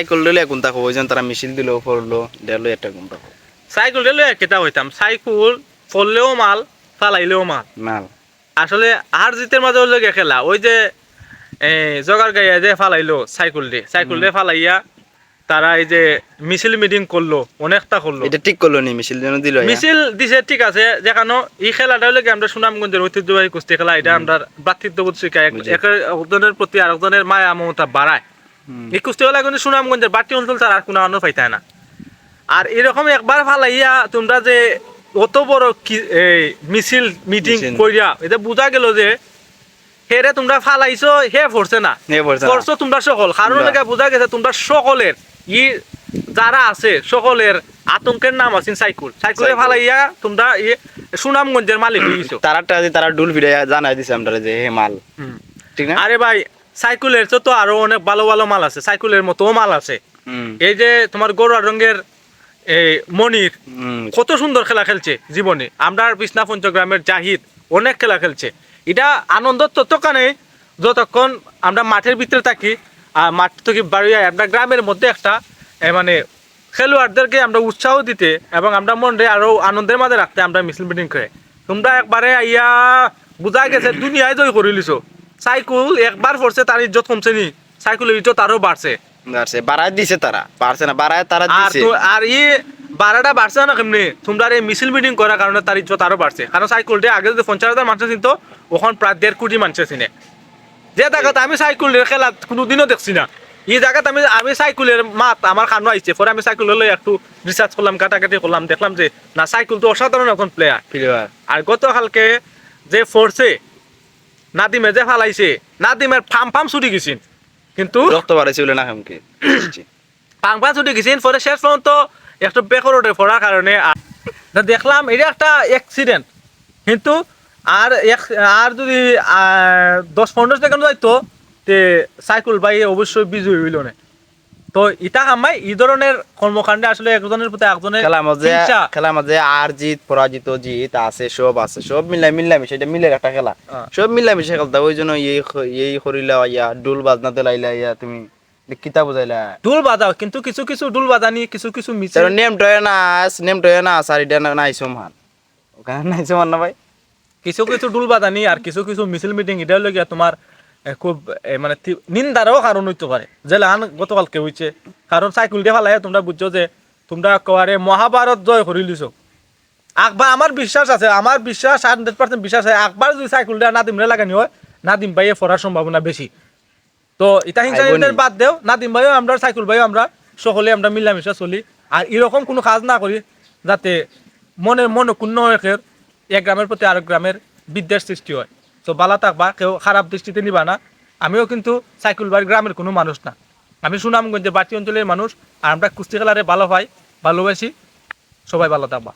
Cycle তারা দিল পড়ল দিলো একটা সাইকেল রেলে কেটা হইতাম? সাইকেল পড়লেও মাল ফালাইলেও মাল। মাল। আসলে হার জিতের মাঝে গিয়ে খেলা ওই যে জগার গাইয়া যে ফালাইলো সাইকেল সাইকেল ফালাইয়া তারা এই যে মিছিল মিটিং করল অনেকটা করল। এটা ঠিক করল নি মিছিল যেন দিল মিছিল দিছে ঠিক আছে যেখানে এই খেলাটা হলে আমরা সুনামগঞ্জের ঐতিহ্যবাহী কুস্তি খেলা এটা আমরা ভ্রাতৃত্ববোধ। একে একজনের প্রতি আরেকজনের মায়া মমতা বাড়ায়। এই কুস্তি কিন্তু সুনামগঞ্জের বাড়তি অঞ্চল ছাড়া আর কোনো অন্য পাইতায় না। আর এরকম একবার ফালাইয়া তোমরা যে অত বড় কি- এই মিছিল মিটিং। করিয়া এটা বোঝা গেল যে হেরে তোমরা ফালাইছো হে ফরছে না। হে পড়ছে না। করছ তোমরা সকল। কারণ। লেগে বোঝা গেছে তোমরা সকলের ই যারা আছে সকলের আতঙ্কের নাম আছে সাইকুল। সাইকুলে। ফালাইয়া তোমরা ই সুনামগঞ্জের মালিক গেছো তারাটা যে তারা ডুল ফিরে জানাই দিছে আমরা যে হে মাল। ঠিক না? আরে ভাই সাইকুলের তো তো আরও অনেক ভালো ভালো মাল আছে সাইকুলের মতো মাল আছে। এই যে তোমার গরুয়া রঙের এই মনির কত সুন্দর খেলা খেলছে জীবনে। আমরা বিষ্ণা পঞ্চগ্রামের জাহিদ অনেক খেলা খেলছে। এটা আনন্দ ততক্ষণে যতক্ষণ আমরা মাঠের ভিতরে থাকি আর মাঠ থেকে বাড়ি আমরা গ্রামের মধ্যে একটা মানে খেলোয়াড়দেরকে আমরা উৎসাহ দিতে এবং আমরা মনে আরও আনন্দের মাঝে রাখতে আমরা মিছিল মিটিং করে। তোমরা একবারে আইয়া বুঝা গেছে দুনিয়ায় জয় করে লিছো সাইকেল একবার পড়ছে তার ইজ্জত কমছে নি। সাইকেলের ইজ্জত আরও বাড়ছে। বাড়ছে বাড়ায় দিছে তারা। পারছে না বাড়ায় তারা দিছে। আর ই বারোটা বাড়ছে না কেমনি? তোমরা এই মিছিল মিটিং করার কারণে তার ইজ্জত আরও বাড়ছে। কারণ সাইকেলটা আগে যদি পঞ্চাশ হাজার মানুষ চিনত ওখান প্রায় দেড় কোটি মানুষ চিনে যে জায়গাত আমি সাইকেলের খেলা কোনোদিনও দেখছি না। এই জায়গাত আমি আমি সাইকেলের মাত আমার খানো আইছে। পরে আমি সাইকেল লই একটু রিসার্চ করলাম কাটাকাটি করলাম দেখলাম যে না সাইকেল তো অসাধারণ এখন প্লেয়ার প্লেয়ার আর গতকালকে যে ফোরছে নাদিমে যে ফালাইছে নাদিমের ফাম ফাম ছুটি গেছি কিন্তু রক্ত বাড়াইছিল না হামকে? ফাম ফাম ছুটি গেছেন পরে শেষ পর্যন্ত একটু বেকরোডে পড়ার কারণে দেখলাম এটা একটা অ্যাক্সিডেন্ট কিন্তু আর এক- আর যদি দশ পনেরো সেকেন্ড যাইতো তে সাইকেল বাই অবশ্যই বিজয়ী হইল না। তো ইটা কামাই এই ধরনের কর্মকাণ্ডে আসলে একজনের প্রতি একজনের খেলার মাঝে। খেলার মাঝে আর জিত পরাজিত জিত আছে সব আছে সব মিলাই মিলামিশে এটা মিলের একটা খেলা। সব মিলামিশে খেলতে ওই জন্য এই এই করিলা ইয়া ডুল বাজনা দিলাইলা ইয়া তুমি কিতা বুঝাইলা ডুল বাজাও কিন্তু কিছু কিছু ডুল বাজানি কিছু কিছু তার নেম টয় না নেম টয় না সারিটা নাই সমান ওখানে নাই সমান না ভাই কিছু কিছু ডুল বাদানি আর কিছু কিছু মিছিল মিটিং এটা হলো গিয়া তোমার খুব মানে নিন্দারও কারণ হইতে পারে। যে লান গতকালকে হইছে। কারণ সাইকেল দিয়ে ফেলাই তোমরা বুঝছ যে তোমরা কবারে মহাভারত জয় করে লিছ আকবার আমার বিশ্বাস আছে আমার বিশ্বাস হান্ড্রেড পার্সেন্ট বিশ্বাস আছে আকবার যদি সাইকেল দিয়ে নাদিম রে লাগানি হয় নাদিম ভাইয়ে পড়ার সম্ভাবনা বেশি। তো এটা হিংসা বাদ দেও নাদিম ভাইও আমরা সাইকেল ভাইও আমরা সকলে আমরা মিলামিশা চলি। আর এরকম কোনো কাজ না করি যাতে মনে মনে কোনো একের এক গ্রামের প্রতি আরেক গ্রামের বিদ্বেষ সৃষ্টি হয়। তো বালা থাকবা কেউ খারাপ দৃষ্টিতে নিবা না। আমিও কিন্তু সাইকুলবার গ্রামের কোনো মানুষ না। আমি সুনামগঞ্জের বাটি অঞ্চলের মানুষ, আর আমরা কুস্তি খেলারে ভালো পাই ভালোবাসি, সবাই ভালো থাকবা।